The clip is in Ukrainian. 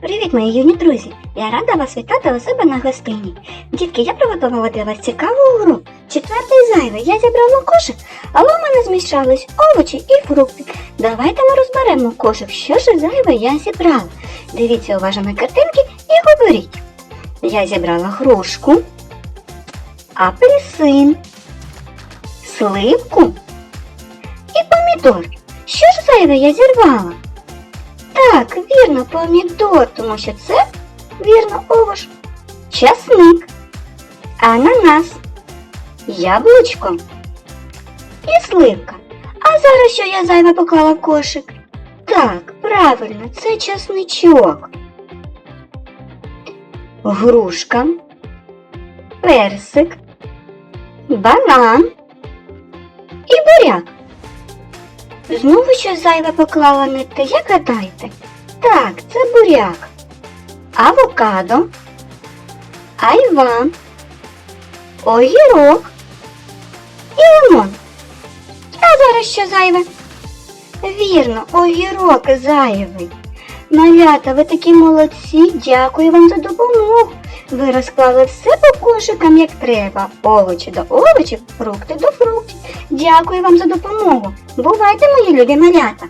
Привіт, мої юні друзі! Я рада вас вітати у себе на гостині. Дітки, я приготувала для вас цікаву гру. Четвертий зайвий. Я зібрала кошик, але у мене зміщались овочі і фрукти. Давайте ми розберемо кошик, що ж зайве я зібрала. Дивіться уважно картинки і говоріть. Я зібрала грушку, апельсин, сливку і помідор. Що ж зайве я зірвала? Так, вірно, помідор, тому що це вірно овоч. Часник, ананас, яблучко і сливка. А зараз що я зайве поклала в кошик? Так, правильно, це часничок. Грушка, персик, банан і буряк. Знову щось зайве поклала те, як гадаєте? Так, це буряк, авокадо, айван, огірок і лимон. А зараз що зайве? Вірно, огірок зайвий. Малята, ви такі молодці, дякую вам за допомогу. Ви розклали все по кошикам, як треба. Овочі до овочів, фрукти до фруктів. Дякую вам за допомогу. Бувайте, мої любі малята!